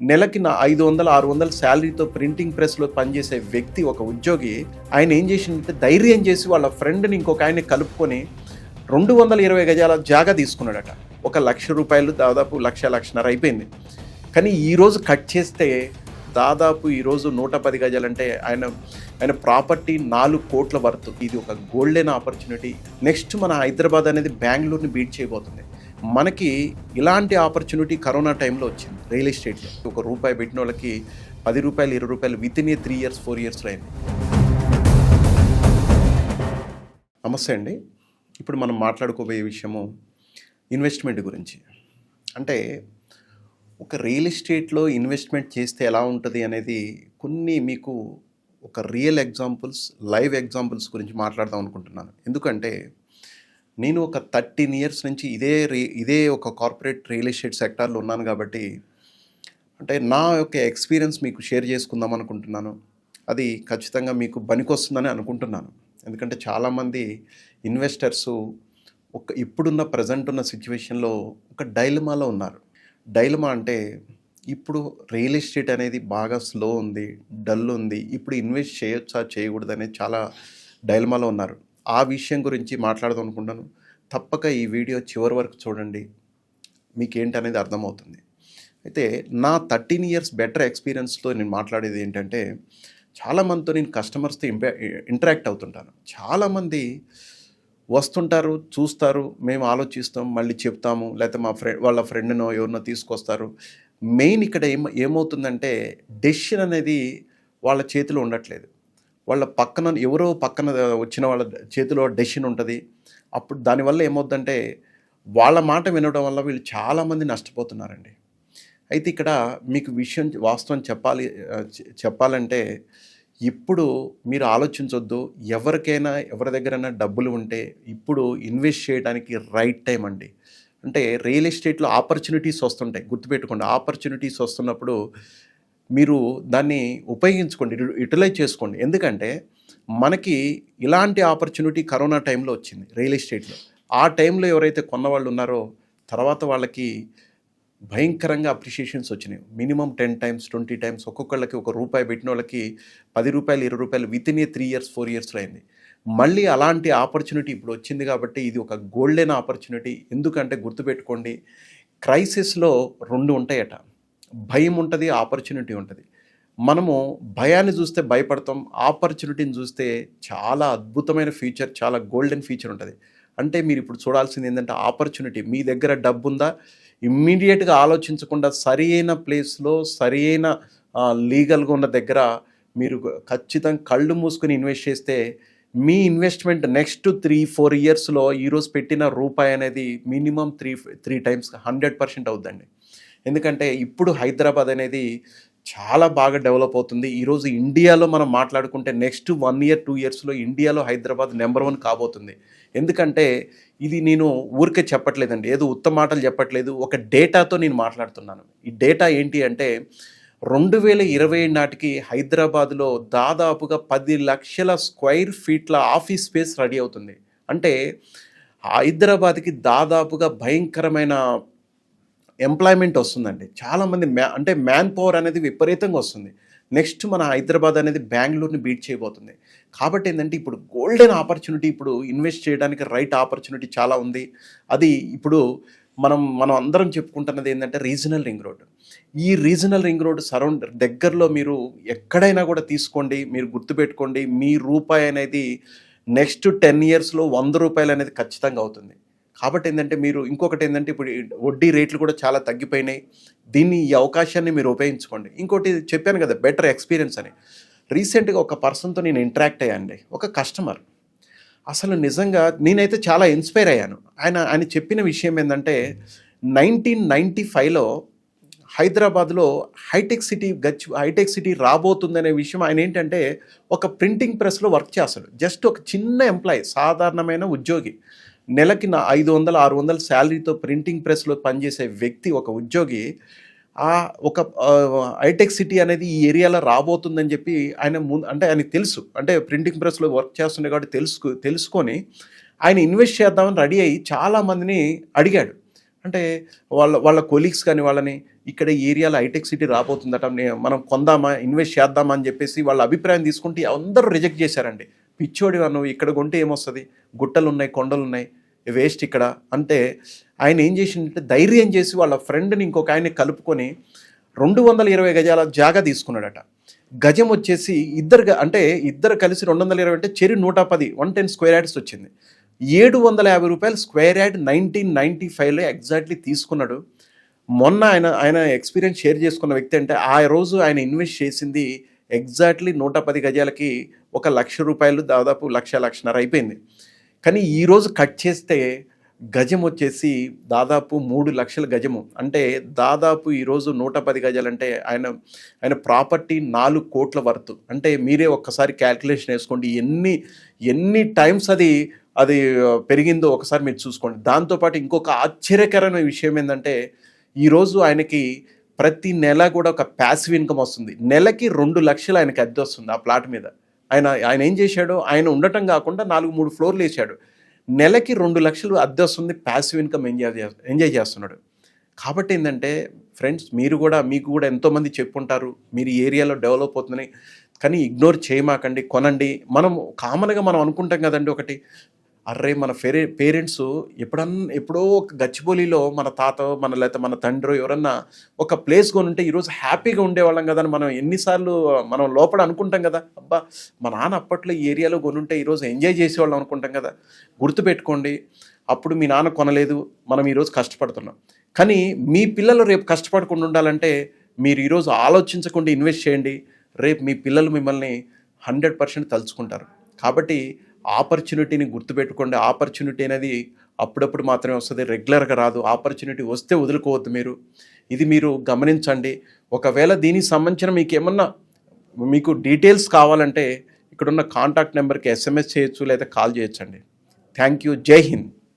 నెలకి నా ఐదు వందల ఆరు వందల శాలరీతో ప్రింటింగ్ ప్రెస్లో పనిచేసే వ్యక్తి ఒక ఉద్యోగి. ఆయన ఏం చేసిందంటే ధైర్యం చేసి వాళ్ళ ఫ్రెండ్ని ఇంకొక ఆయన కలుపుకొని రెండు వందల ఇరవై గజాల జాగా తీసుకున్నాడట. ఒక లక్ష రూపాయలు దాదాపు లక్ష లక్షన్నర అయిపోయింది. కానీ ఈరోజు కట్ చేస్తే దాదాపు ఈరోజు నూట పది గజాలంటే ఆయన ఆయన ప్రాపర్టీ నాలుగు కోట్ల వర్త్. ఇది ఒక గోల్డెన్ ఆపర్చునిటీ. నెక్స్ట్ మన హైదరాబాద్ అనేది బెంగళూరుని బీట్ చేయబోతుంది. మనకి ఇలాంటి ఆపర్చునిటీ కరోనా టైంలో వచ్చింది రియల్ ఎస్టేట్లో ఒక రూపాయి పెట్టిన వాళ్ళకి పది రూపాయలు ఇరవై రూపాయలు within a three years four ఇయర్స్లో అయింది. నమస్తే అండి. ఇప్పుడు మనం మాట్లాడుకోబోయే విషయము ఇన్వెస్ట్మెంట్ గురించి. అంటే ఒక రియల్ ఎస్టేట్లో ఇన్వెస్ట్మెంట్ చేస్తే ఎలా ఉంటుంది అనేది కొన్ని మీకు ఒక రియల్ ఎగ్జాంపుల్స్ లైవ్ ఎగ్జాంపుల్స్ గురించి మాట్లాడదాం అనుకుంటున్నాను. ఎందుకంటే నేను ఒక థర్టీన్ ఇయర్స్ నుంచి ఇదే రే ఇదే ఒక కార్పొరేట్ రియల్ ఎస్టేట్ సెక్టార్లో ఉన్నాను కాబట్టి అంటే నా యొక్క ఎక్స్పీరియన్స్ మీకు షేర్ చేసుకుందాం అనుకుంటున్నాను. అది ఖచ్చితంగా మీకు పనికొస్తుందని అనుకుంటున్నాను. ఎందుకంటే చాలామంది ఇన్వెస్టర్స్ ఒక ఇప్పుడున్న ప్రజెంట్ ఉన్న సిచ్యువేషన్లో ఒక డైలమాలో ఉన్నారు. డైలమా అంటే ఇప్పుడు రియల్ ఎస్టేట్ అనేది బాగా స్లో ఉంది డల్ ఉంది ఇప్పుడు ఇన్వెస్ట్ చేయొచ్చా చేయకూడదు అనేది చాలా డైలమాలో ఉన్నారు. ఆ విషయం గురించి మాట్లాడదాం అనుకుంటాను తప్పక ఈ వీడియో చివరి వరకు చూడండి. మీకేంటి అనేది అర్థమవుతుంది. అయితే నా థర్టీన్ ఇయర్స్ బెటర్ ఎక్స్పీరియన్స్తో నేను మాట్లాడేది ఏంటంటే చాలామందితో నేను కస్టమర్స్తో ఇంపా ఇంటరాక్ట్ అవుతుంటాను. చాలామంది వస్తుంటారు చూస్తారు మేము ఆలోచిస్తాం మళ్ళీ చెప్తాము లేకపోతే మా ఫ్రెండ్ వాళ్ళ ఫ్రెండ్నో ఎవరినో తీసుకొస్తారు. మెయిన్ ఇక్కడ ఏం ఏమవుతుందంటే డెసిషన్ అనేది వాళ్ళ చేతిలో ఉండట్లేదు. వాళ్ళ పక్కన ఎవరో పక్కన వచ్చిన వాళ్ళ చేతిలో డెసిషన్ ఉంటుంది. అప్పుడు దానివల్ల ఏమవుతుందంటే వాళ్ళ మాట వినడం వల్ల వీళ్ళు చాలామంది నష్టపోతున్నారండి. అయితే ఇక్కడ మీకు విషయం వాస్తవం చెప్పాలి చెప్పాలంటే ఇప్పుడు మీరు ఆలోచించొద్దు ఎవరికైనా ఎవరి దగ్గరైనా డబ్బులు ఉంటే ఇప్పుడు ఇన్వెస్ట్ చేయడానికి రైట్ టైం అండి. అంటే రియల్ ఎస్టేట్లో ఆపర్చునిటీస్ వస్తుంటాయి గుర్తుపెట్టుకోండి. ఆపర్చునిటీస్ వస్తున్నప్పుడు మీరు దాన్ని ఉపయోగించుకోండి యూటిలైజ్ చేసుకోండి. ఎందుకంటే మనకి ఇలాంటి ఆపర్చునిటీ కరోనా టైంలో వచ్చింది రియల్ ఎస్టేట్లో ఆ టైంలో ఎవరైతే కొన్న వాళ్ళు ఉన్నారో తర్వాత వాళ్ళకి భయంకరంగా అప్రిషియేషన్స్ వచ్చినాయి. Minimum ten times twenty times ఒక్కొక్కళ్ళకి ఒక రూపాయి పెట్టిన వాళ్ళకి పది రూపాయలు ఇరవై రూపాయలు within a three years four ఇయర్స్లో అయింది. మళ్ళీ అలాంటి ఆపర్చునిటీ ఇప్పుడు వచ్చింది కాబట్టి ఇది ఒక గోల్డెన్ ఆపర్చునిటీ ఎందుకంటే గుర్తుపెట్టుకోండి క్రైసిస్లో రెండు ఉంటాయట. భయం ఉంటుంది ఆపర్చునిటీ ఉంటుంది. మనము భయాన్ని చూస్తే భయపడతాం ఆపర్చునిటీని చూస్తే చాలా అద్భుతమైన ఫ్యూచర్ చాలా గోల్డెన్ ఫ్యూచర్ ఉంటుంది. అంటే మీరు ఇప్పుడు చూడాల్సింది ఏంటంటే ఆపర్చునిటీ. మీ దగ్గర డబ్బు ఉందా ఇమ్మీడియట్గా ఆలోచించకుండా సరి అయిన ప్లేస్లో సరి అయిన లీగల్గా ఉన్న దగ్గర మీరు ఖచ్చితంగా కళ్ళు మూసుకొని ఇన్వెస్ట్ చేస్తే మీ ఇన్వెస్ట్మెంట్ నెక్స్ట్ త్రీ ఫోర్ ఇయర్స్లో ఈరోజు పెట్టిన రూపాయి అనేది minimum three three times hundred percent అవుద్దండి. ఎందుకంటే ఇప్పుడు హైదరాబాద్ అనేది చాలా బాగా డెవలప్ అవుతుంది. ఈరోజు ఇండియాలో మనం మాట్లాడుకుంటే నెక్స్ట్ వన్ ఇయర్ టూ ఇయర్స్లో ఇండియాలో హైదరాబాద్ నెంబర్ వన్ కాబోతుంది. ఎందుకంటే ఇది నేను ఊరికే చెప్పట్లేదండి. ఏదో ఉత్తమ మాటలు చెప్పట్లేదు. ఒక డేటాతో నేను మాట్లాడుతున్నాను. ఈ డేటా ఏంటి అంటే రెండు వేల ఇరవై నాటికి హైదరాబాద్లో దాదాపుగా పది లక్షల స్క్వైర్ ఫీట్ల ఆఫీస్ స్పేస్ రెడీ అవుతుంది. అంటే హైదరాబాద్కి దాదాపుగా భయంకరమైన ఎంప్లాయ్మెంట్ వస్తుందండి. చాలామంది మ్యా అంటే మ్యాన్ పవర్ అనేది విపరీతంగా వస్తుంది. నెక్స్ట్ మన హైదరాబాద్ అనేది బెంగళూరుని బీట్ చేయబోతుంది. కాబట్టి ఏంటంటే ఇప్పుడు గోల్డెన్ ఆపర్చునిటీ ఇప్పుడు ఇన్వెస్ట్ చేయడానికి రైట్ ఆపర్చునిటీ చాలా ఉంది. అది ఇప్పుడు మనం మనం అందరం చెప్పుకుంటున్నది ఏంటంటే రీజనల్ రింగ్ రోడ్. ఈ రీజనల్ రింగ్ రోడ్ సరౌండ్ దగ్గరలో మీరు ఎక్కడైనా కూడా తీసుకోండి మీరు గుర్తుపెట్టుకోండి. మీ రూపాయి అనేది నెక్స్ట్ టెన్ ఇయర్స్లో వంద రూపాయలు అనేది ఖచ్చితంగా అవుతుంది. కాబట్టి ఏంటంటే మీరు ఇంకొకటి ఏంటంటే ఇప్పుడు వడ్డీ రేట్లు కూడా చాలా తగ్గిపోయినాయి. దీన్ని ఈ అవకాశాన్ని మీరు ఉపయోగించుకోండి. ఇంకోటి చెప్పాను కదా బెటర్ ఎక్స్పీరియన్స్ అని. రీసెంట్గా ఒక పర్సన్తో నేను ఇంటరాక్ట్ అయ్యానండి. ఒక కస్టమర్. అసలు నిజంగా నేనైతే చాలా ఇన్స్పైర్ అయ్యాను. ఆయన ఆయన చెప్పిన విషయం ఏంటంటే నైన్టీన్ నైంటీ ఫైవ్లో హైదరాబాద్లో హైటెక్ సిటీ గచ్చి హైటెక్ సిటీ రాబోతుందనే విషయం ఆయన ఏంటంటే ఒక ప్రింటింగ్ ప్రెస్లో వర్క్ చేస్తాడు. జస్ట్ ఒక చిన్న ఎంప్లాయీ సాధారణమైన ఉద్యోగి. నెలకి నా ఐదు వందల ఆరు వందల శాలరీతో ప్రింటింగ్ ప్రెస్లో పనిచేసే వ్యక్తి ఒక ఉద్యోగి ఆ ఒక హైటెక్ సిటీ అనేది ఈ ఏరియాలో రాబోతుందని చెప్పి ఆయన ముందు అంటే ఆయనకు తెలుసు. అంటే ప్రింటింగ్ ప్రెస్లో వర్క్ చేస్తుండే కాబట్టి తెలుసు తెలుసుకొని ఆయన ఇన్వెస్ట్ చేద్దామని రెడీ అయ్యి చాలామందిని అడిగాడు. అంటే వాళ్ళ వాళ్ళ కొలీగ్స్ కానీ వాళ్ళని ఇక్కడ ఈ ఏరియాలో హైటెక్ సిటీ రాబోతుందట మనం కొందామా ఇన్వెస్ట్ చేద్దామా అని చెప్పేసి వాళ్ళ అభిప్రాయం తీసుకుంటే అందరూ రిజెక్ట్ చేశారండి. పిచ్చోడి నువ్వు? ఇక్కడ కొంటే ఏమొస్తుంది? గుట్టలు ఉన్నాయి కొండలు ఉన్నాయి వేస్ట్ ఇక్కడ. అంటే ఆయన ఏం చేసిందంటే ధైర్యం చేసి వాళ్ళ ఫ్రెండ్ని ఇంకొక ఆయన్ని కలుపుకొని రెండు వందల ఇరవై గజాల జాగా తీసుకున్నాడట. గజం వచ్చేసి ఇద్దరు అంటే ఇద్దరు కలిసి రెండు వందల ఇరవై అంటే చెరి నూట పది వన్ టెన్ స్క్వేర్ యార్డ్స్ వచ్చింది. ఏడు వందల యాభై రూపాయలు స్క్వేర్ యార్డ్ నైన్టీన్ నైంటీ ఫైవ్లో ఎగ్జాక్ట్లీ తీసుకున్నాడు. మొన్న ఆయన ఆయన ఎక్స్పీరియన్స్ షేర్ చేసుకున్న వ్యక్తి అంటే ఆ రోజు ఆయన ఇన్వెస్ట్ చేసింది ఎగ్జాక్ట్లీ నూట పది గజాలకి ఒక లక్ష రూపాయలు దాదాపు లక్ష లక్షన్నర అయిపోయింది. కానీ ఈరోజు కట్ చేస్తే గజం వచ్చేసి దాదాపు మూడు లక్షల గజము. అంటే దాదాపు ఈరోజు నూట పది గజాలంటే ఆయన ఆయన ప్రాపర్టీ నాలుగు కోట్ల వర్త్. అంటే మీరే ఒక్కసారి క్యాల్కులేషన్ వేసుకోండి ఎన్ని ఎన్ని టైమ్స్ అది అది పెరిగిందో ఒకసారి మీరు చూసుకోండి. దాంతోపాటు ఇంకొక ఆశ్చర్యకరమైన విషయం ఏంటంటే ఈరోజు ఆయనకి ప్రతి నెల కూడా ఒక ప్యాసివ్ ఇన్కమ్ వస్తుంది. నెలకి రెండు లక్షలు ఆయనకి అద్దె వస్తుంది ఆ ప్లాట్ మీద. ఆయన ఆయన ఏం చేశాడు? ఆయన ఉండటం కాకుండా నాలుగు మూడు ఫ్లోర్లు వేసాడు నెలకి రెండు లక్షలు అద్దె వస్తుంది ప్యాసివ్ ఇన్కమ్ ఎంజాయ్ ఎంజాయ్ చేస్తున్నాడు. కాబట్టి ఏంటంటే ఫ్రెండ్స్ మీరు కూడా మీకు కూడా ఎంతోమంది చెప్పుంటారు మీరు ఈ ఏరియాలో డెవలప్ అవుతుందని కానీ ఇగ్నోర్ చేయమాకండి కొనండి. మనం కామన్గా మనం అనుకుంటాం కదండి ఒకటి అర్రే మన పేరే పేరెంట్స్ ఎప్పుడన్నా ఎప్పుడో ఒక గచ్చిబౌలిలో మన తాత మన లేకపోతే మన తండ్రి ఎవరన్నా ఒక ప్లేస్ కొని ఉంటే ఈరోజు హ్యాపీగా ఉండేవాళ్ళం కదా అని మనం ఎన్నిసార్లు మనం లోపల అనుకుంటాం కదా. అబ్బా మా నాన్న అప్పట్లో ఈ ఏరియాలో కొనుంటే ఈరోజు ఎంజాయ్ చేసేవాళ్ళం అనుకుంటాం కదా. గుర్తుపెట్టుకోండి అప్పుడు మీ నాన్న కొనలేదు మనం ఈరోజు కష్టపడుతున్నాం. కానీ మీ పిల్లలు రేపు కష్టపడకుండా ఉండాలంటే మీరు ఈరోజు ఆలోచించకుండా ఇన్వెస్ట్ చేయండి. రేపు మీ పిల్లలు మిమ్మల్ని హండ్రెడ్ పర్సెంట్ తలుచుకుంటారు. కాబట్టి ఆపర్చునిటీని గుర్తుపెట్టుకోండి. ఆపర్చునిటీ అనేది అప్పుడప్పుడు మాత్రమే వస్తుంది రెగ్యులర్గా రాదు. ఆపర్చునిటీ వస్తే వదులుకోవద్దు మీరు. ఇది మీరు గమనించండి. ఒకవేళ దీనికి సంబంధించిన మీకు ఏమన్నా మీకు డీటెయిల్స్ కావాలంటే ఇక్కడున్న కాంటాక్ట్ నెంబర్కి ఎస్ఎంఎస్ చేయొచ్చు లేదా కాల్ చేయొచ్చండి. Thank you. జై హింద్.